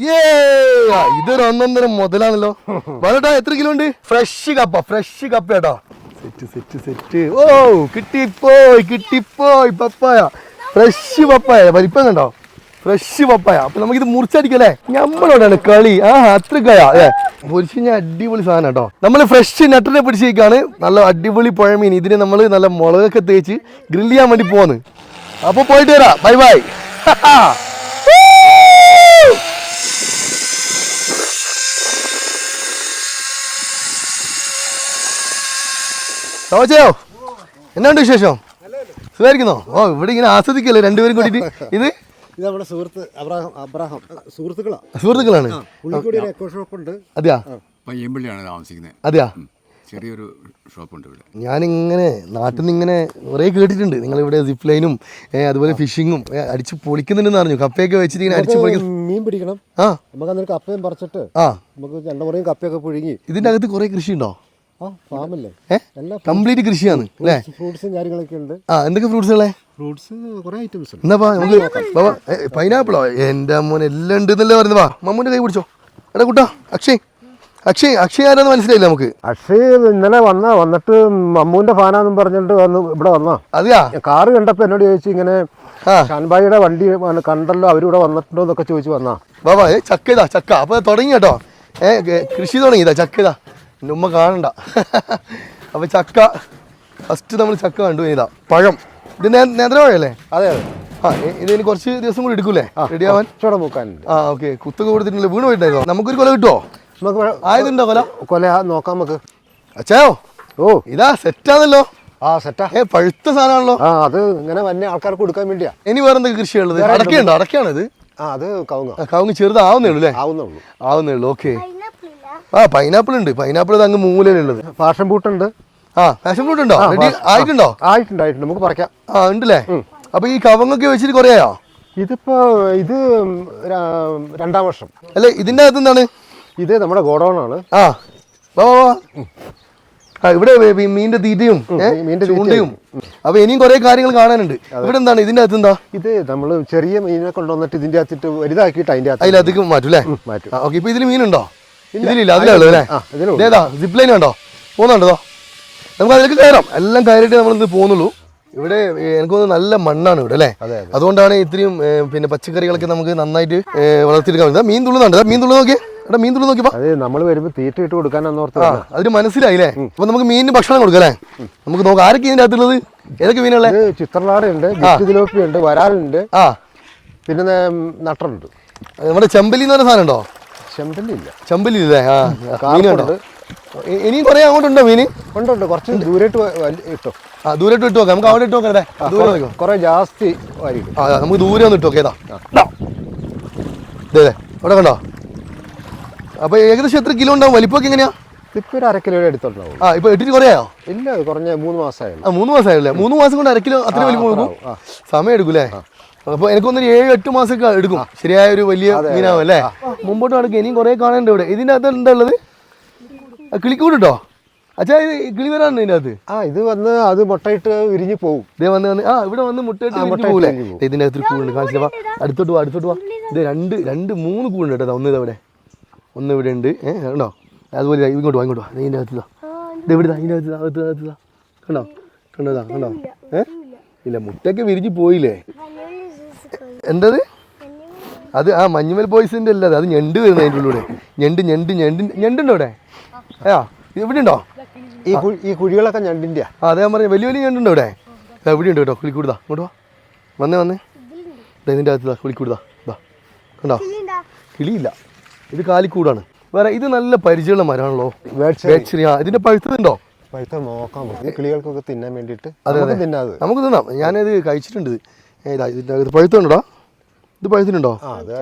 ഏ ഇതൊരു ഒന്നൊന്നര മുതലാണല്ലോ. വളട്ടാ എത്ര കിലോ ഉണ്ട്? ഫ്രഷ് കപ്പ ഫ്രഷ് കപ്പ കേട്ടോ സെറ്റ് സെറ്റ് സെറ്റ് ഓ കിട്ടിപ്പോയി കിട്ടിപ്പോയി പപ്പായ. Fresh papaya. വലിപ്പം കണ്ടോ? Fresh papaya. അപ്പൊ നമുക്കിത് മുറിച്ചടിക്കല്ലേ നമ്മളോടാണ് കളി. ആ അത്രക്കയാ അല്ലേ? പൊരിച്ച് കഴിഞ്ഞാൽ അടിപൊളി സാധനം കേട്ടോ. നമ്മൾ ഫ്രഷ് നെട്ടിനെ പിടിച്ചേക്കാണ് നല്ല അടിപൊളി പുഴമീൻ. ഇതിന് നമ്മൾ നല്ല മുളകൊക്കെ തേച്ച് ഗ്രില്ല് ചെയ്യാൻ വേണ്ടി പോവാന്ന് അപ്പൊ പോയിട്ട് വരാം. Bye by തോച്ചയോ? എന്നാണ്ട് വിശേഷം? സുഖമായിരിക്കുന്നോ? ഓ ഇവിടെ ഇങ്ങനെ ആസ്വദിക്കല്ലേ രണ്ടുപേരും കൂടിയിട്ട്? ഇത്? ഇത് നമ്മുടെ സുഹൃത്ത് അബ്രാഹം അബ്രാഹം. സുഹൃത്തുക്കളാണ്. സുഹൃത്തുക്കളാണ് പുള്ളിക്കൂടി ഒരു എക്കോ ഷോപ്പ് ഉണ്ട്. അതെയാ? പയ്യമ്പള്ളിയാണ് താമസിക്കുന്നത്. അതെയാ? ചെറിയൊരു ഷോപ്പുണ്ട് ഇവിടെ. ഞാനിങ്ങനെ നാട്ടിൽ നിന്ന് ഇങ്ങനെ കുറേ കേട്ടിട്ടുണ്ട്. നിങ്ങൾ ഇവിടെ സിപ്പ് ലൈനും അതുപോലെ ഫിഷിങ്ങും അടിച്ച് പൊളിക്കുന്നുണ്ടെന്ന് അറിഞ്ഞു. കപ്പയൊക്കെ വെച്ചിട്ട് ഇങ്ങനെ അടിച്ച് പൊളിക്കുന്നു മീൻ പിടിക്കണം. ആ. നമുക്ക് അന്നൊരു കപ്പയും പറിച്ചിട്ട് ആ. നമുക്ക് രണ്ടുമുറയും കപ്പയൊക്കെ പുഴുങ്ങി. ഇതിന്റെ അകത്ത് കുറേ കൃഷി ഉണ്ടോ കംപ്ലീറ്റ് കൃഷിയാണ് അല്ലേ? ഫ്രൂട്ട്സും കാര്യങ്ങളൊക്കെ ഉണ്ട്. ആ എന്തൊക്കെ ഫ്രൂട്ട്സുകളെ ഫ്രൂട്ട്സ് കുറേ ഐറ്റംസ് ഉണ്ട്. എന്നാ നമുക്ക് ബാബാ പൈനാപ്പിളോ എന്റെ അമ്മോൻ എല്ലാം ഉണ്ട് എന്നല്ലേ പറയുന്നത് വാ മമ്മൂന്റെ കൈ പിടിച്ചോ. എടാ കുട്ടാ അക്ഷയ് അക്ഷയ് അക്ഷയ് ആരാന്ന് മനസ്സിലായില്ല നമുക്ക്? അക്ഷയ് ഇന്നലെ വന്ന വന്നിട്ട് മമ്മൂന്റെ ഫാനാന്നും പറഞ്ഞിട്ട് വന്ന് ഇവിടെ വന്നോ. അതെയാ? കാറ് കണ്ടപ്പോ എന്നോട് ചോദിച്ചു ഇങ്ങനെ ആ. ഷാൻബായിയുടെ വണ്ടി കണ്ടല്ലോ അവരിവിടെ വന്നിട്ടുണ്ടോ എന്നൊക്കെ ചോദിച്ചു വന്നാ. ബാബാ ചക്കേതാ ചക്ക അപ്പൊ ചക്ക. അപ്പോൾ തുടങ്ങി കേട്ടോ. ഏഹ് കൃഷി തുടങ്ങിയതാ ഇതാ ചക്ക ഇതാ എന്റെ ഉമ്മ കാണണ്ട. അപ്പോൾ ചക്ക ഫസ്റ്റ് നമ്മൾ ചക്ക കണ്ടു ഇതാ. പഴം. ഇത് നേ- നേന്ത്രപ്പഴമല്ലേ അതെ അതെ. ആ ഇനി ഇതിന് കുറച്ച് ദിവസം കൂടി എടുക്കൂലേ റെഡി ആവാൻ? ചോട മൂക്കാനുണ്ട് ആ ഓക്കെ. കുത്തൊക്കെ കൊടുത്തിട്ടില്ല വീണ് പോയിട്ടുണ്ടായിരുന്നോ? നമുക്കൊരു കൊല കിട്ടുമോ നമുക്ക് ആയതുണ്ടോ കൊല? കൊല നോക്കാം നമുക്ക്. അച്ഛയോ ഓ. ഇതാ സെറ്റാണല്ലോ. ആ സെറ്റാ. ഏ പഴുത്ത സാധനമാണല്ലോ. ആ അത് ഇങ്ങനെ വന്യ ആൾക്കാർക്ക് കൊടുക്കാൻ വേണ്ടിയാ. ഇനി വേറെ എന്തൊക്കെ കൃഷിയുള്ളത് അടക്കയുണ്ടോ? അടക്കയാണോ ഇത്? ആ അത് കവുങ്ങ. കവുങ്ങ് ചെറുതാവുന്നേ ഉള്ളൂ അല്ലേ? ആവുന്നേ ഉള്ളൂ. ആവുന്നേ ഉള്ളൂ ഓക്കെ. ആ പൈനാപ്പിൾ ഉണ്ട്. പൈനാപ്പിൾ അങ്ങ് മൂലയിലുള്ളത് പാഷൻ ബൂട്ടുണ്ട് ആ ഫാഷൻ ബൂട്ട് ഉണ്ടോ? ആയിട്ടുണ്ടോ? ആയിട്ടുണ്ട് ആയിട്ടുണ്ട്. നമുക്ക് പറിക്കാം. ആ ഉണ്ടല്ലേ? അപ്പൊ ഈ കവങ്ങൊക്കെ വെച്ചിട്ട് കുറേ ആയോ ഇതിപ്പോ ഇത് രണ്ടാം വർഷം. അല്ലെ ഇതിന്റെ അകത്ത് എന്താണ്? ഇത് നമ്മുടെ ഗോഡൗൺ ആണ്. ആ. ഇവിടെ മീനിന്റെ തീറ്റയും മീനിന്റെ ചൂണ്ടയും. അപ്പൊ ഇനിയും കുറെ കാര്യങ്ങൾ കാണാനുണ്ട്. ഇവിടെ എന്താണ്? ഇതിന്റെ അകത്ത് എന്താ? ഇത് നമ്മൾ ചെറിയ മീനിനെ കൊണ്ടുവന്നിട്ട് ഇതിന്റെ അകത്തിട്ട് വലുതാക്കിയിട്ട് അതിന്റെ അതിലധികം മാറ്റും അല്ലേ? മാറ്റും. ഓക്കെ ഇപ്പൊ ഇതിൽ മീനുണ്ടോ? ഇതിലില്ല അതിലുള്ളൂ അല്ലേ? ഇതേതാ സിപ്പ് ലൈൻ കണ്ടോ? പോകുന്നുണ്ടോ നമുക്ക് അതിലേക്ക് കയറാം. എല്ലാം കയറിയിട്ട് നമ്മൾ ഇന്ന് പോകുന്നുള്ളൂ. ഇവിടെ എനിക്ക് തോന്നുന്നു നല്ല മണ്ണാണ് ഇവിടെ അല്ലേ? അതെ, അതെ. അതുകൊണ്ടാണ് ഇത്രയും പിന്നെ പച്ചക്കറികളൊക്കെ നമുക്ക് നന്നായിട്ട് വളർത്തിയെടുക്കാൻ മീൻ തുള്ളുന്നുണ്ട്. മീൻ തുള്ളു നോക്കിയേ. എടാ മീൻ തുള്ളു നോക്കിയപ്പോ നമ്മൾ വരുമ്പോ തീറ്റ ഇട്ട് കൊടുക്കാനാന്ന് ഓർത്ത് അതിന് മനസ്സിലായില്ലേ അപ്പൊ നമുക്ക് മീനിന് ഭക്ഷണം കൊടുക്കാം അല്ലേ? നമുക്ക് നോക്കാം. ആരൊക്കെ ഇതിന്റെ അകത്തുള്ളത്? ഏതൊക്കെ മീനുള്ള ചിത്രനാടുണ്ട് ഉണ്ട് വരാലുണ്ട് ആ. പിന്നെ നട്ടറുണ്ട്. നമ്മുടെ ചെമ്പലി എന്ന് പറഞ്ഞ സാധനം ഉണ്ടോ? ചെമ്പല്ലി ഇല്ല ചെമ്പലി ഇല്ലേ ആ മീനുണ്ടോ? കാർപ്പുണ്ട് ഇ- ഇനിയും കുറേ അങ്ങോട്ടുണ്ടോ മീൻ ഉണ്ട് ഉണ്ട് കുറച്ച് ദൂരേട്ട് ഇട്ടോ. ആ ദൂരോട്ട് ഇട്ട് നോക്കാം. നമുക്ക് അവിടെ ഇട്ട് നോക്കാം അല്ലേ ദൂരെ കുറെ ജാസ്തി ആ നമുക്ക് ദൂരെ ഒന്ന് ഇട്ട് നോക്കാം. ഏതാ? ഇതാ. ദേ. ദേ, അവിടെ കണ്ടോ? അപ്പൊ ഏകദേശം എത്ര കിലോ ഉണ്ടാവും? വലിപ്പമൊക്കെ എങ്ങനെയാ? ഇപ്പൊ ഒരു അര കിലോയുടെ അടുത്തുണ്ടാവും ആ ഇപ്പൊ ഇട്ടിട്ട് കുറയായോ ഇല്ല കുറഞ്ഞ മൂന്ന് മാസമായുള്ളൂ. ആ മൂന്ന് മാസമായല്ലേ? മൂന്ന് മാസം കൊണ്ട് അത്ര വലിപ്പം സമയം എടുക്കൂലേ അപ്പൊ എനിക്കൊന്നൊരു ഏഴ് എട്ട് മാസമൊക്കെ എടുക്കും. ശരിയായ ഒരു വലിയ മീനാവും അല്ലേ? മുമ്പോട്ട് നടക്കുക ഇനിയും കുറെ കാണാനുണ്ട് ഇവിടെ. ഇതിന്റെ അകത്ത് എന്താ ഉള്ളത്? ആ, അച്ഛാ ഇത് കിളി വരാനുണ്ട് ഇതിന്റെ അകത്ത് ആ ഇത് വന്ന് അത് മുട്ടയിട്ട് വിരിഞ്ഞു പോകും ഇതേ വന്ന് വന്ന് ആ ഇവിടെ വന്ന് മുട്ടയിട്ട് മുട്ട പോകൂലേ ഇതിന്റെ അകത്ത് കൂടുണ്ട് കാണിച്ചില്ല വാ അടുത്തോട്ട് വാ അടുത്തോട്ട് വാ. ഇത് രണ്ട് രണ്ട് മൂന്ന് കൂടുണ്ട് കേട്ടോ. ഒന്ന് ഇതവിടെ ഒന്ന് ഇവിടെ ഉണ്ട്. ഏഹ് കണ്ടോ? അതുപോലെ ഇങ്ങോട്ട് വാ ഇങ്ങോട്ട് വാ. ഇതിന്റെ അകത്ത് ഇതാ ഇത് ഇവിടെ ഇതിന്റെ അകത്ത് അകത്ത് അകത്ത് കണ്ടോ? കണ്ടോ കണ്ടോ? ഏഹ് ഇല്ല മുട്ടയൊക്കെ വിരിഞ്ഞു പോയില്ലേ? എന്തത്? അത് ആ മഞ്ഞുമൽ ബോയ്സിന്റെ അല്ല അത് ഞണ്ട് വരുന്ന അതിന്റെ ഉള്ളിലൂടെ. ഞണ്ട് ഞണ്ട് ഞണ്ട് ഞണ്ടുണ്ടോ ഇവിടെ ആ ഇവിടെ ഉണ്ടോ ഈ ഈ കുഴികളൊക്കെ ഞണ്ടിന്റെ ആ അതെ ഞാൻ പറഞ്ഞു വലിയ വലിയ ഞണ്ടുണ്ടോ ഇവിടെ ഇവിടെ ഉണ്ട് കേട്ടോ കുളിക്കൂടുതാ ഇങ്ങോട്ട് വാ. വന്നേ വന്നേ. ദാ ഇതിന്റെ അകത്ത് കുളിക്കൂടുതാ ഇതാ കണ്ടോ? കിളിയില്ല. ഇത് കാലിക്കൂടാണ്. വേറെ ഇത് നല്ല പരിചയമുള്ള മരമാണല്ലോ. ഇതിന്റെ പഴുത്തതുണ്ടോ? പഴുത്ത നോക്കാം നമുക്ക്. ഈ കിളികൾക്കൊക്കെ തിന്നാൻ വേണ്ടിയിട്ട് നമുക്ക് തിന്നാത് നമുക്ക് തിന്നാം. ഞാനത് കഴിച്ചിട്ടുണ്ട്. ഇത്. ഇതാ ഇതിന്റെ അകത്ത് പഴുത്തുണ്ടോ ഇത് പഴുത്തിനുണ്ടോ അത്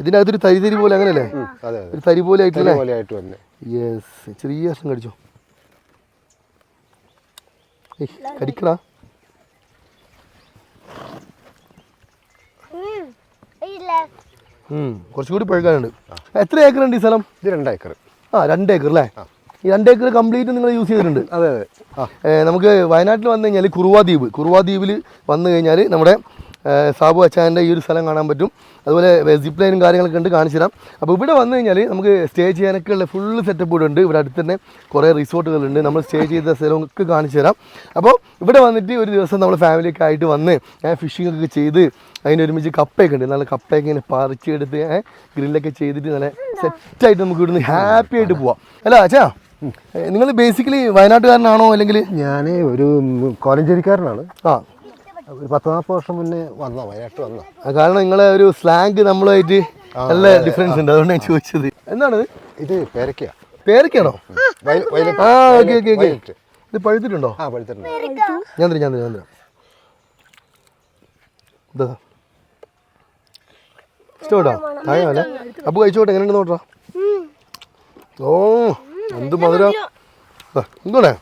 ഇതിന്റെ അകത്തൊരു തരി തരി പോലെ അങ്ങനെയല്ലേ അതെ അതെ. ഒരു തരി പോലെ ആയിട്ടില്ലേ പോലെ ആയിട്ട് തന്നെ യെസ് ചെറിയ കഷ്ണം കടിച്ചോ? കടിക്കടാ. കുറച്ചുകൂടി പഴുക്കാനുണ്ട്. എത്ര ഏക്കർ ഉണ്ട് ഈ സ്ഥലം? ഇത് രണ്ടേക്കർ ആ രണ്ട് ഏക്കർ അല്ലേ രണ്ട് ഏക്കർ കംപ്ലീറ്റ് നിങ്ങൾ യൂസ് ചെയ്തിട്ടുണ്ട്. അതെ അതെ. നമുക്ക് വയനാട്ടിൽ വന്നു കഴിഞ്ഞാൽ കുറുവാ ദ്വീപ്. കുറുവാ ദ്വീപിൽ വന്നു കഴിഞ്ഞാൽ നമ്മുടെ സാബു അച്ചാന്റെ ഈ ഒരു സ്ഥലം കാണാൻ പറ്റും. അതുപോലെ സിപ്പ് ലൈനും കാര്യങ്ങളൊക്കെ ഉണ്ട് കാണിച്ചു തരാം. അപ്പോൾ ഇവിടെ വന്നു കഴിഞ്ഞാൽ നമുക്ക് സ്റ്റേ ചെയ്യാനൊക്കെ ഉള്ള ഫുള്ള് സെറ്റപ്പ് ഇവിടെ ഉണ്ട്. ഇവിടെ അടുത്ത് തന്നെ കുറേ റിസോർട്ടുകളുണ്ട് നമ്മൾ സ്റ്റേ ചെയ്ത സ്ഥലമൊക്കെ കാണിച്ചു തരാം. അപ്പോൾ ഇവിടെ വന്നിട്ട് ഒരു ദിവസം നമ്മൾ ഫാമിലിയൊക്കെ ആയിട്ട് വന്ന് ഫിഷിംഗ് ഒക്കെ ചെയ്ത് അതിനൊരുമിച്ച് കപ്പയൊക്കെ ഉണ്ട്. നല്ല കപ്പയൊക്കെ ഇങ്ങനെ പറിച്ചെടുത്ത് ഗ്രില്ലൊക്കെ ചെയ്തിട്ട് നല്ല സെറ്റായിട്ട് നമുക്ക് ഇവിടുന്ന് ഹാപ്പി ആയിട്ട് പോവാം. അല്ല അച്ഛാ? നിങ്ങൾ ബേസിക്കലി വയനാട്ടുകാരനാണോ അല്ലെങ്കിൽ? ഞാൻ ഒരു കോലഞ്ചേരിക്കാരനാണ്. ആ. ഒരു പത്ത് നാൽപ്പത് വർഷം മുന്നേ വന്ന വയനാട്ട് വന്ന കാരണം നിങ്ങളെ ഒരു സ്ലാങ് നമ്മളായിട്ട് നല്ല ഡിഫറൻസ് ഉണ്ട്. അതുകൊണ്ട് ഞാൻ ചോദിച്ചത്. എന്താണ്? ഇത്? പേരക്കയാ. പേരക്കയാണോ? ആ ഓക്കെ ഓക്കെ ഓക്കെ ഇത് പഴുത്തിട്ടുണ്ടോ? ആ പഴുത്തിട്ടുണ്ട്. ഞാൻ തരാം ഞാൻ തരാം ഞാൻ തരാം. ഇതാ ഇഷ്ടപ്പെട്ടോ? താഴെ അല്ലേ അപ്പൊ കഴിച്ചോട്ടെ എങ്ങനെയുണ്ട് നോട്ടാ ഓ. എന്ത് മധുര? എന്തോടെ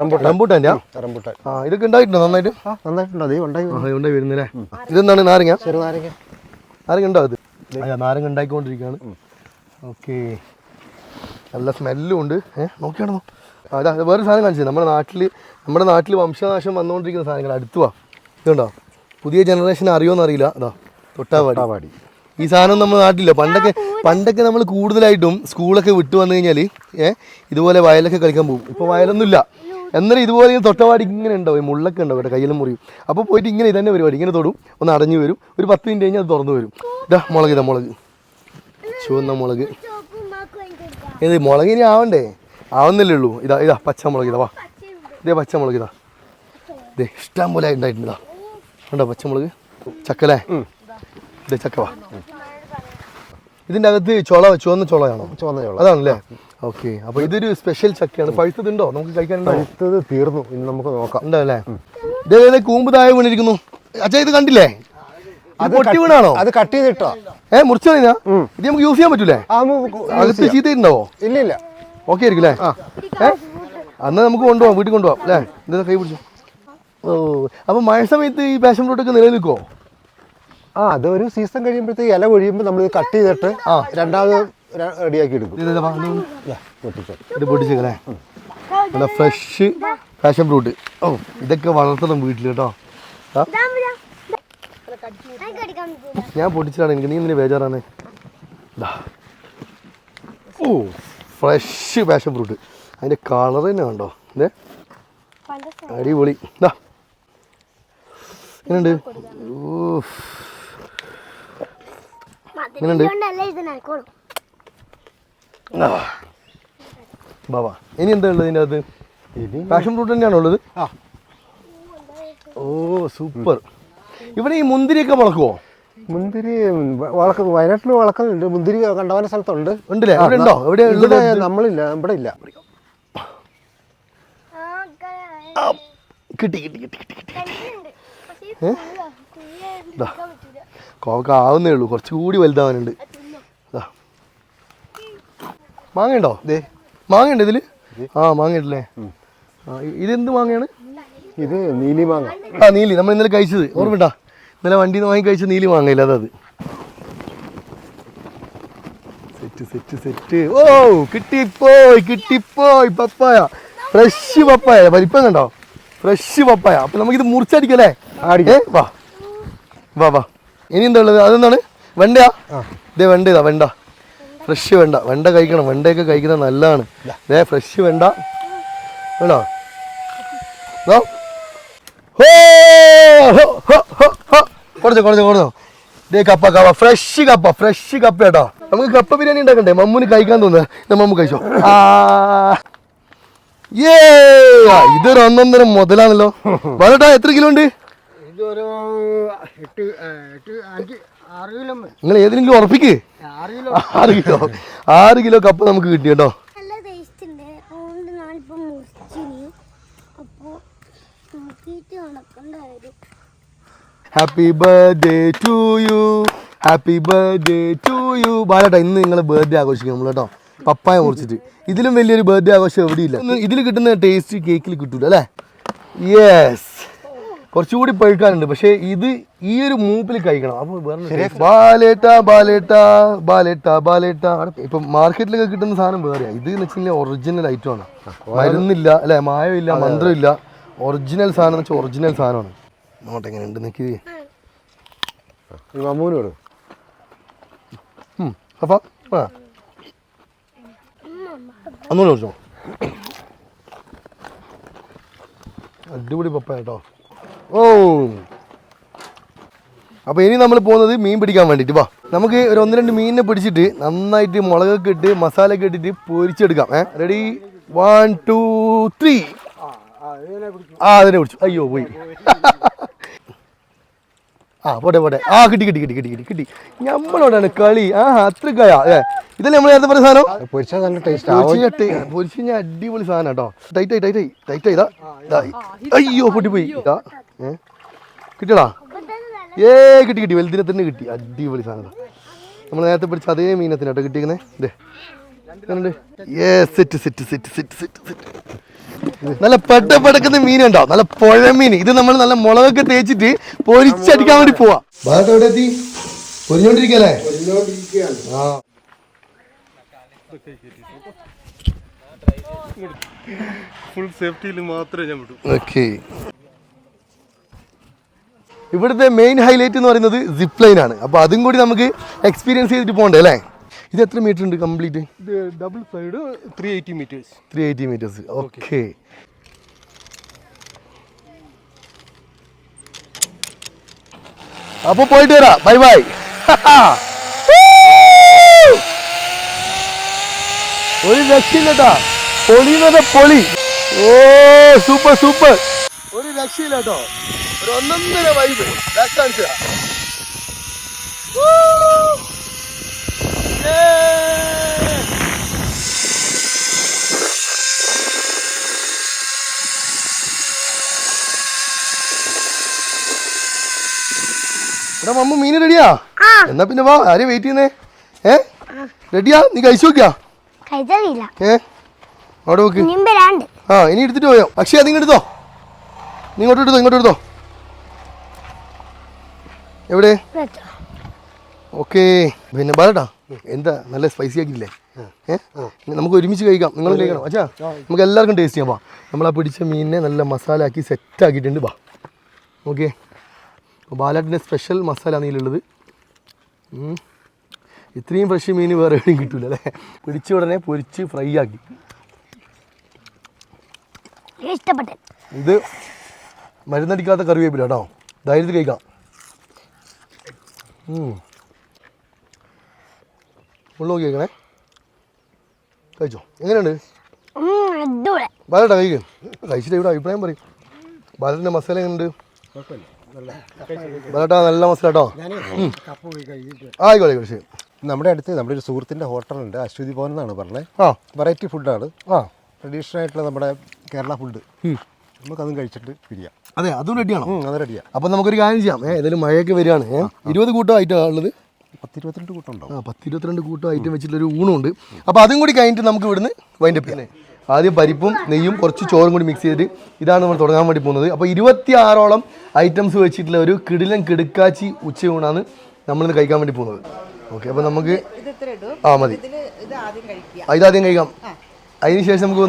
റംബൂട്ടാൻ. റംബൂട്ടാന്റെ റംബൂട്ടാൻ. ആ ഇതൊക്കെ ഉണ്ടായിട്ടുണ്ടോ നന്നായിട്ട്? ആ നന്നായിട്ടുണ്ടോ. അതേ ഉണ്ടായി ആ ഉണ്ടായി വരുന്നില്ലേ? ഇതെന്താണ് നാരങ്ങ? നാരങ്ങ ഉണ്ടോ അത്? നാരങ്ങ ഓക്കെ. നല്ല സ്മെല്ലും ഉണ്ട്. ഏഹ് നോക്കിയാണോ? അതാ വേറെ സാധനം കാണിച്ചത്. നമ്മുടെ നാട്ടിൽ നമ്മുടെ നാട്ടിൽ വംശനാശം വന്നുകൊണ്ടിരിക്കുന്ന സാധനങ്ങൾ. അടുത്തുവാ ഇതുണ്ടോ? പുതിയ ജനറേഷൻ അറിയുമെന്ന് അറിയില്ല അതാ തൊട്ടാവാടി. പാടി ഈ സാധനം നമ്മുടെ നാട്ടിലില്ല. പണ്ടൊക്കെ പണ്ടൊക്കെ നമ്മൾ കൂടുതലായിട്ടും സ്കൂളൊക്കെ വിട്ടു വന്നു കഴിഞ്ഞാൽ ഏഹ് ഇതുപോലെ വയലൊക്കെ കളിക്കാൻ പോകും. ഇപ്പോൾ വയലൊന്നുമില്ല. എന്നാലും ഇതുപോലെ ഇങ്ങനെ തൊട്ടവാടി ഇങ്ങനെ ഉണ്ടാവും. ഈ മുള്ളൊക്കെ ഉണ്ടാവും ഇവിടെ കയ്യിലും മുറിയും. അപ്പോൾ പോയിട്ട് ഇങ്ങനെ ഇതന്നെ പരിപാടി. ഇങ്ങനെ തൊടും. ഒന്ന് അടഞ്ഞു വരും. ഒരു പത്ത് മിനിറ്റ് കഴിഞ്ഞാൽ അത് തുറന്നു വരും. ഇതാ മുളക് ഇതാ മുളക്. ചുവന്ന മുളക്. ഏത് മുളക് ഇനി ആവണ്ടേ? ആവുന്നില്ലേ ഉള്ളൂ. ഇതാ ഇതാ പച്ചമുളക് ഇതാ വാ. ഇതേ പച്ചമുളക് ഇതാ. ഇതേ ഇഷ്ടം പോലെ ഉണ്ടായിട്ടുണ്ട് ഇതാ. കണ്ടോ പച്ചമുളക് ചക്കലേ ഇതേ ഇതിന്റെ അകത്ത് ചുള ചുവന്ന ചുളയാണോ? ചുവന്ന ചുള. അതാണല്ലേ? ഓക്കെ. അപ്പൊ ഇതൊരു സ്പെഷ്യൽ ചക്കയാണ്. പഴുത്തതുണ്ടോ? നമുക്ക് കഴിക്കാനുണ്ടോ പഴുത്തത് തീർന്നു. ഇനി നമുക്ക് നോക്കാം. ഉണ്ടോ അല്ലേ ഇതേ കൂമ്പ് താഴെ വീണിരിക്കുന്നു. അച്ഛാ ഇത് കണ്ടില്ലേ? പൊട്ടി വീണാണോ? അത് കട്ട് ചെയ്തിട്ടോ? ഏ മുറിച്ചു കഴിഞ്ഞാ ഇത് നമുക്ക് യൂസ് ചെയ്യാൻ പറ്റൂലേ? അകത്ത് ചീത്തയുണ്ടാവോ ഇല്ല ഇല്ല. ഓക്കെ ആയിരിക്കും അല്ലേ? ഏ? അന്ന് നമുക്ക് കൊണ്ടുപോകാം വീട്ടിൽ കൊണ്ടുപോകാം അല്ലേ? എന്താ കൈ പിടിച്ചു. ഓ അപ്പൊ മഴ സമയത്ത് ഈ പാഷൻ ഫ്രൂട്ടൊക്കെ നിലനിൽക്കുമോ ആ അത് ഒരു സീസൺ കഴിയുമ്പോഴത്തേക്ക് ഇല കൊഴിയുമ്പോൾ നമ്മൾ ഇത് കട്ട് ചെയ്തിട്ട് ആ രണ്ടാമത് റെഡിയാക്കി എടുക്കും. ഇത് പൊട്ടിച്ചേക്കല്ലേ? നല്ല ഫ്രഷ് പാഷൻ ഫ്രൂട്ട് ഓ ഇതൊക്കെ വളർത്തണം വീട്ടിൽ കേട്ടോ. ആ. ഞാൻ പൊട്ടിച്ചതാണ് എനിക്ക് നീ എന്തിനു ബേജാറാണ്? ദാ. ഓ ഫ്രഷ് പാഷൻ ഫ്രൂട്ട് അതിന്റെ കളർ തന്നെ കണ്ടോ? ഇതേ അടിപൊളി. ഇതാ എങ്ങനെയുണ്ട്? ഓ എങ്ങനെയുണ്ട്. ബാബാ ഇനി എന്താ ഉള്ളത് ഇതിന്റെ അകത്ത്? ഇനി പാഷൻ ഫ്രൂട്ട് തന്നെയാണോ ഉള്ളത്? ഓ സൂപ്പർ ഇവിടെ ഈ മുന്തിരിയൊക്കെ വളക്കുവോ മുന്തിരി വളക്ക വയനാട്ടിൽ വളക്കുന്നുണ്ട് മുന്തിരി കണ്ടവന സ്ഥലത്തുണ്ട്. ഉണ്ടല്ലേ? ഇവിടെ ഉണ്ടോ? എവിടെ ഉള്ളത് ഇവിടെ നമ്മളില്ല ഇവിടെ ഇല്ല. കിട്ടി കിട്ടി കിട്ടി കിട്ടി കിട്ടി കോവക്ക ആവുന്നേ ഉള്ളൂ. കുറച്ചുകൂടി വലുതാവാനുണ്ട്. ദാ. മാങ്ങയുണ്ടോ? ദേ മാങ്ങയുണ്ട് ഇതിൽ? ആ മാങ്ങയുണ്ടല്ലേ? ആ ഇതെന്ത് മാങ്ങയാണ്? ഇത് നീലി മാങ്ങ. ആ നീലി. നമ്മൾ ഇന്നലെ കഴിച്ചത്. ഓർമ്മണ്ടാ ഇന്നലെ വണ്ടിയിൽ നിന്ന് വാങ്ങി കഴിച്ച നീലി മാങ്ങയില്ല അതത് സെറ്റ് സെറ്റ് സെറ്റ്. ഓ കിട്ടിപ്പോയി കിട്ടിപ്പോയി പപ്പായ. Fresh papaya. വലിപ്പം കണ്ടോ? Fresh papaya. അപ്പൊ നമുക്കിത് മുറിച്ചടിക്കല്ലേ? വാ. വാ വാ. ഇനി എന്താ ഉള്ളത്? അതെന്താണ്? വെണ്ടയാ? ഇതേ വെണ്ട ഇതാ വെണ്ട. ഫ്രഷ് വെണ്ട. വെണ്ട കഴിക്കണം. വെണ്ടയൊക്കെ കഴിക്കുന്നത് നല്ലതാണ്. ഇതേ. ഫ്രഷ് വെണ്ട. വേണോ. കൊടുത്തോ കൊടുത്തോ കൊടുത്തോ. ദേ കപ്പ കപ്പ. ഫ്രഷ് കപ്പ ഫ്രഷ് കപ്പ കേട്ടോ. നമുക്ക് കപ്പ ബിരിയാണി ഉണ്ടാക്കണ്ടേ? മമ്മൂന് കഴിക്കാൻ തോന്നുന്നത് മമ്മു കഴിച്ചോ. ആ. ഏ ഇതൊരു ഒന്നൊന്നര മുതലാണല്ലോ. വളട്ടാ എത്ര കിലോ ഉണ്ട്? ഇതൊരു എട്ട് ആ, എട്ട് അഞ്ച് ആറ് കിലോ നിങ്ങൾ ഏതെങ്കിലും ഉറപ്പിക്ക്. ആറ് കിലോ. ആറ് കിലോ. ആറ് കിലോ കപ്പ നമുക്ക് കിട്ടി കേട്ടോ. നല്ല ടേസ്റ്റ് ഉണ്ട് അതുകൊണ്ട് ഞാനിപ്പോൾ മുറിച്ചിനി. അപ്പോൾ നോക്കിയിട്ട് നടക്കണ്ടായിരുന്നു happy birthday to you happy birthday to you ബാലേട്ടാ ഇന്ന് നിങ്ങൾ ബർത്ത്ഡേ ആഘോഷിക്കും നമ്മൾ കേട്ടോ. പപ്പായ മുറിച്ചിട്ട്. ഇതിലും വലിയൊരു ബർത്ത്ഡേ ആഘോഷം എവിടെയില്ല. ഇതിൽ കിട്ടുന്ന ടേസ്റ്റ് കേക്കിൽ കിട്ടൂല അല്ലേ? യെസ് കുറച്ചുകൂടി പഴുക്കാനുണ്ട്. പക്ഷേ ഇത് ഈ ഒരു മൂപ്പിൽ കഴിക്കണം. അപ്പോൾ വേറെ ബാലേട്ട ബാലേട്ട ബാലേട്ട ബാലേട്ട. ഇപ്പൊ മാർക്കറ്റിലൊക്കെ കിട്ടുന്ന സാധനം വേറെയാ. ഇത് എന്ന് വെച്ചാൽ ഒറിജിനൽ ഐറ്റം ആണ്. മരുന്നില്ല അല്ലെ? മായമില്ല മന്ത്രമില്ല ഒറിജിനൽ സാധനം എന്ന് വെച്ചാൽ ഒറിജിനൽ സാധനമാണ്. നോട്ടെ എങ്ങനെ ഉണ്ട് നിൽക്കി അപ്പം ആ അടിപൊളി പപ്പ കേട്ടോ. ഓ. അപ്പോൾ ഇനി നമ്മൾ പോകുന്നത് മീൻ പിടിക്കാൻ വേണ്ടിട്ട്. വാ. നമുക്ക് ഒരു ഒന്ന് രണ്ട് മീനിനെ പിടിച്ചിട്ട് നന്നായിട്ട് മുളകൊക്കെ ഇട്ട് മസാല ഒക്കെ ഇട്ടിട്ട് പൊരിച്ചെടുക്കാം. ഏ റെഡി വൺ ടു ത്രീ ആ അതിനെ പിടിച്ചു. അയ്യോ പോയി. ആ പോട്ടെ പോട്ടെ. ആ കിട്ടി കിട്ടി കിട്ടി കിട്ടി കിട്ടി. കിട്ടി നമ്മളോടാണ് കളി ആ അത്രക്കായ ഏ ഇതല്ലേ നമ്മൾ നേരത്തെ പറഞ്ഞ സാധനം? പൊരിച്ചാൽ നല്ല ടേസ്റ്റ് പൊരിച്ച് പൊരിച്ച് ഞാൻ അടിപൊളി സാധനം കേട്ടോ. ടൈറ്റ് ആയി ടൈറ്റ് ആയി. ടൈറ്റ് ആയി. ഇതാ ഇതാ. അയ്യോ പൊട്ടിപ്പോയി. ഇതാ. ഏ? കിട്ടിയടാ ഏ കിട്ടി കിട്ടി. വലുതിനെ തന്നെ കിട്ടി. അടിപൊളി സാധനം നമ്മൾ നേരത്തെ പിടിച്ച അതേ മീനത്തിന് കേട്ടോ ഇതേ ഏ set set set set set set നല്ല പെട്ട പെടക്കുന്ന മീനുണ്ടോ? നല്ല പുഴമീൻ ഇത് നമ്മൾ നല്ല മുളകൊക്കെ തേച്ചിട്ട് പൊരിച്ചടിക്കാൻ വേണ്ടി പോവാ. ഭാഗത്ത് എവിടെ എത്തി. പൊരിഞ്ഞോണ്ടിരിക്കല്ലേ? ആ. ഫുൾ സേഫ്റ്റിയിൽ മാത്രമേ ഞാൻ വിടൂ. ഓക്കെ ഇവിടുത്തെ മെയിൻ ഹൈലൈറ്റ് എന്ന് പറയുന്നത് സിപ്പ് ലൈൻ ആണ്. അപ്പോൾ അതും കൂടി നമുക്ക് എക്സ്പീരിയൻസ് ചെയ്തിട്ട് പോകണ്ടേ അല്ലേ? ഇത് എത്ര മീറ്റർ ഉണ്ട് കംപ്ലീറ്റ് ഇത് double side three eighty metres three eighty metres okay അപ്പോൾ പോയിട്ട് വരാം. ബൈ ബൈ ഒരു രക്ഷയില്ലട്ടാ. പൊളി എന്ന് പൊളി. ഓ സൂപ്പർ സൂപ്പർ ഒരു രക്ഷയില്ല കേട്ടോ. ഒരു ഒന്നൊന്നര വൈബ് കാണിച്ചു എടാ മമ്മ മീൻ റെഡിയാ എന്നാ പിന്നെ വാ ആരെയും വെയിറ്റ് ചെയ്യുന്നേ? ഏ? റെഡിയാ നീ കഴിച്ചു നോക്കിയാ? ഏ? അവിടെ നോക്ക്. ആ ഇനി എടുത്തിട്ട് പോയോ? പക്ഷേ നീ ഇങ്ങോട്ട് എടുത്തോ ഇങ്ങോട്ട് എടുത്തോ എവിടെ. ഓക്കെ. പിന്നെ ബാലട്ടാ എന്താ നല്ല സ്പൈസി ആക്കിയില്ലേ ഏഹ് നമുക്ക് ഒരുമിച്ച് കഴിക്കാം. നിങ്ങൾ കഴിക്കണം. അച്ഛാ നമുക്ക് എല്ലാവർക്കും ടേസ്റ്റ് ചെയ്യാം വാ. നമ്മൾ ആ പിടിച്ച മീനിനെ നല്ല മസാല ആക്കി സെറ്റ് ആക്കിയിട്ടുണ്ട് വാ. ഓക്കെ. ബാലാട്ടിന്റെ സ്പെഷ്യൽ മസാല നീലുള്ളത് ഇത്രയും ഫ്രഷ് മീൻ വേറെ എവിടെയും കിട്ടൂല അല്ലേ? പിടിച്ച ഉടനെ പൊരിച്ച് ഫ്രൈ ആക്കി. ഇത് മരുന്നടിക്കാത്ത കറിവേപ്പില കേട്ടോ. ധൈര്യത്തിൽ കഴിക്കാം. ഉള്ളു കേൾക്കണേ കഴിച്ചോ? എങ്ങനെയുണ്ട്? ബാലട്ടാ കഴിക്കും. കഴിച്ചിട്ട് ഇവിടെ അഭിപ്രായം പറയും. ബാലത്തിന്റെ മസാല എങ്ങനെയുണ്ട്? ബാലട്ടാ നല്ല മസാല കേട്ടോ. ആയിക്കോട്ടെ ആയിക്കോട്ടെ ശരി. നമ്മുടെ അടുത്ത് നമ്മുടെ ഒരു സുഹൃത്തിന്റെ ഹോട്ടലുണ്ട്. അശ്വതി ഭവൻ എന്നാണ് പറഞ്ഞത് ആ. വെറൈറ്റി ഫുഡാണ് ആ. ട്രഡീഷണൽ ആയിട്ടുള്ള നമ്മുടെ കേരള ഫുഡ് നമുക്കതും കഴിച്ചിട്ട് പിരിയാം. അതെ അതും റെഡിയാണോ അത് റെഡിയാണ് അപ്പം നമുക്കൊരു കാര്യം ചെയ്യാം. ഏതെങ്കിലും ഏതായാലും മഴയൊക്കെ വരികയാണ്. ഇരുപത് കൂട്ടം ഐറ്റം ഉള്ളത്. പത്തിരുപത്തിരണ്ട് കൂട്ടം ഉണ്ടോ? ആ പത്തിരുപത്തിരണ്ട് കൂട്ടം ഐറ്റം വെച്ചിട്ടൊരു ഊണുണ്ട്. അപ്പോൾ അതും കൂടി കഴിഞ്ഞിട്ട് നമുക്ക് ഇവിടുന്ന് വൈൻഡ് അപ്പ് ചെയ്യാം. ആദ്യം പരിപ്പും നെയ്യും കുറച്ച് ചോറും കൂടി മിക്സ് ചെയ്തിട്ട് ഇതാണ് നമ്മൾ തുടങ്ങാൻ വേണ്ടി പോകുന്നത്. അപ്പോൾ ഇരുപത്തി ആറോളം ഐറ്റംസ് വെച്ചിട്ടുള്ള ഒരു കിടിലൻ കിടുക്കാച്ചി ഉച്ചയൂണാണ് നമ്മളിന്ന് കഴിക്കാൻ വേണ്ടി പോകുന്നത്. ഓക്കെ അപ്പോൾ നമുക്ക് ആ മതി. ഇതാദ്യം കഴിക്കാം. അതിനുശേഷം നമുക്ക്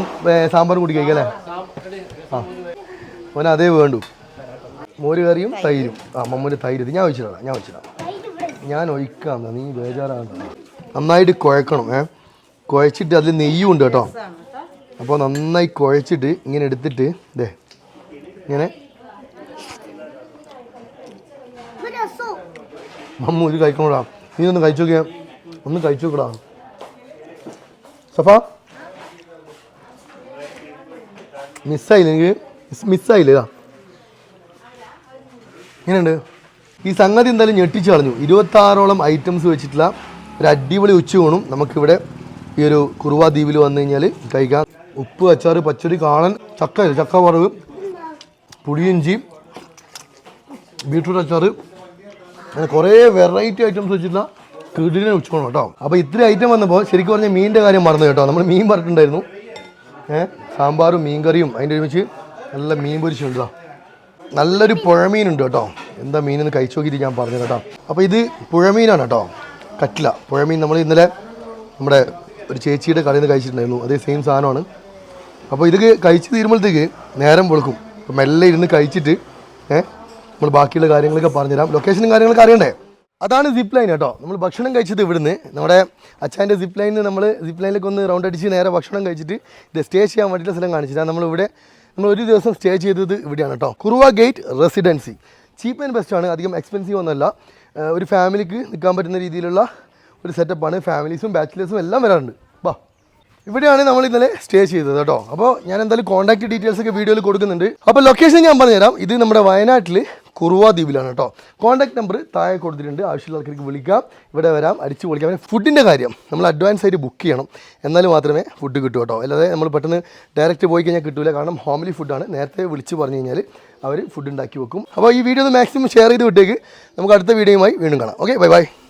സാമ്പാർ കൂടി കഴിക്കാം അല്ലേ? ആ. മോനെ അതേ വേണ്ടു. മോര് കറിയും തൈരും. ആ മമ്മൂന്റെ തൈര്. ഇത് ഞാൻ ഒഴിച്ചിടാം ഞാൻ ഒഴിച്ചിടാം. ഞാൻ ഒഴിക്കാം നീ ബേജാറാകണ്ട. നന്നായിട്ട് കുഴക്കണം ഏ? കുഴച്ചിട്ട് അതിൽ നെയ്യും ഉണ്ട് കേട്ടോ. അപ്പോൾ നന്നായി കുഴച്ചിട്ട് ഇങ്ങനെ എടുത്തിട്ട് ഇതേ ഇങ്ങനെ. രസവും ഇത് കഴിക്കണോടാ? നീ ഒന്ന് കഴിച്ചു നോക്കിയാ. ഒന്ന് കഴിച്ചു നോക്കടാ. സഫ? മിസ്സായില്ലെങ്കിൽ മിസ്സായില്ല ഇതാ. ഇങ്ങനെയുണ്ട്. ഈ സംഗതി എന്തായാലും ഞെട്ടിച്ച് കളഞ്ഞു. ഇരുപത്താറോളം ഐറ്റംസ് വെച്ചിട്ടുള്ള ഒരു അടിപൊളി ഉച്ചയൂണും നമുക്കിവിടെ ഈ ഒരു കുറുവ ദ്വീപിൽ വന്നു കഴിഞ്ഞാൽ കഴിക്കാം. ഉപ്പ് അച്ചാർ പച്ചടി കാളൻ ചക്ക ചക്ക വറവ് പുളിയിഞ്ചി ബീട്രൂട്ട് അച്ചാറ്. അങ്ങനെ കുറേ വെറൈറ്റി ഐറ്റംസ് വെച്ചിട്ടുള്ള കിടിലിനെ ഉച്ചക്കണം കേട്ടോ. അപ്പോൾ ഇത്ര ഐറ്റം വന്നപ്പോൾ ശരിക്കും പറഞ്ഞാൽ മീനിന്റെ കാര്യം മറന്നു കേട്ടോ. നമ്മൾ മീൻ പറഞ്ഞിട്ടുണ്ടായിരുന്നു ഏഹ് സാമ്പാറും മീൻകറിയും അതിന്റെ ഒരുമിച്ച് നല്ല മീൻ പൊരിച്ചുണ്ട് നല്ലൊരു പുഴമീനുണ്ട് കേട്ടോ. എന്താ മീനെന്ന് കഴിച്ചു നോക്കിയിട്ട് ഞാൻ പറഞ്ഞു കേട്ടോ. അപ്പോൾ ഇത് പുഴമീനാണ് കേട്ടോ. കറ്റില പുഴമീൻ നമ്മൾ ഇന്നലെ നമ്മുടെ ഒരു ചേച്ചിയുടെ കടയിൽ നിന്ന് കഴിച്ചിട്ടുണ്ടായിരുന്നു. അതേ സെയിം സാധനമാണ്. അപ്പോൾ ഇത് കഴിച്ച് തീരുമ്പോഴത്തേക്ക് നേരം വെളുക്കും. അപ്പോൾ മെല്ലെ ഇരുന്ന് കഴിച്ചിട്ട് ഏഹ് നമ്മൾ ബാക്കിയുള്ള കാര്യങ്ങളൊക്കെ പറഞ്ഞുതരാം. ലൊക്കേഷനും കാര്യങ്ങളൊക്കെ അറിയണ്ടേ? അതാണ് സിപ്പ് ലൈൻ കേട്ടോ. നമ്മൾ ഭക്ഷണം കഴിച്ചത് ഇവിടുന്ന്. നമ്മുടെ അച്ഛന്റെ സിപ്പ് ലൈനിൽ നമ്മൾ സിപ്പ് ലൈനിലേക്ക് ഒന്ന് റൗണ്ട് അടിച്ച് നേരെ ഭക്ഷണം കഴിച്ചിട്ട് ഇത് സ്റ്റേ ചെയ്യാൻ വേണ്ടിയിട്ടുള്ള സ്ഥലം കാണിച്ചിട്ടാണ് നമ്മളിവിടെ നമ്മൾ ഒരു ദിവസം സ്റ്റേ ചെയ്തത് ഇവിടെയാണ് കേട്ടോ. Kuruva gate residency. Cheap and best ആണ്. അധികം എക്സ്പെൻസീവ് ഒന്നുമല്ല. ഒരു ഫാമിലിക്ക് നിൽക്കാൻ പറ്റുന്ന രീതിയിലുള്ള ഒരു സെറ്റപ്പാണ് ഫാമിലീസും ബാച്ചിലേഴ്സും എല്ലാം വരാറുണ്ട്. ബാ. ഇവിടെയാണ് നമ്മൾ ഇന്നലെ സ്റ്റേ ചെയ്തത് കേട്ടോ. അപ്പോൾ ഞാൻ എന്തായാലും കോൺടാക്ട് ഡീറ്റെയിൽസ് ഒക്കെ വീഡിയോയിൽ കൊടുക്കുന്നുണ്ട്. അപ്പോൾ ലൊക്കേഷൻ ഞാൻ പറഞ്ഞുതരാം. ഇത് നമ്മുടെ വയനാട്ടിൽ കുറുവ ദ്വീപിലാണ് കേട്ടോ. കോൺടാക്ട് നമ്പർ താഴെ കൊടുത്തിട്ടുണ്ട്. ആവശ്യമുള്ള ആൾക്കാർക്ക് വിളിക്കാം. ഇവിടെ വരാം. അടിച്ച് പൊളിക്കാം. പിന്നെ ഫുഡിന്റെ കാര്യം. നമ്മൾ അഡ്വാൻസ് ആയിട്ട് ബുക്ക് ചെയ്യണം. എന്നാൽ മാത്രമേ ഫുഡ് കിട്ടൂ കേട്ടോ. അല്ലാതെ നമ്മൾ പെട്ടെന്ന് ഡയറക്റ്റ് പോയി കഴിഞ്ഞാൽ കിട്ടൂല. കാരണം ഹോംലി ഫുഡാണ് നേരത്തെ വിളിച്ച് പറഞ്ഞു കഴിഞ്ഞാൽ അവർ ഫുഡ് ഉണ്ടാക്കി വെക്കും. അപ്പോൾ ഈ വീഡിയോ ഒന്ന് മാക്സിമം ഷെയർ ചെയ്ത് വിട്ടേക്ക്. നമുക്ക് അടുത്ത വീഡിയോയുമായി വീണ്ടും കാണാം. Okay bye bye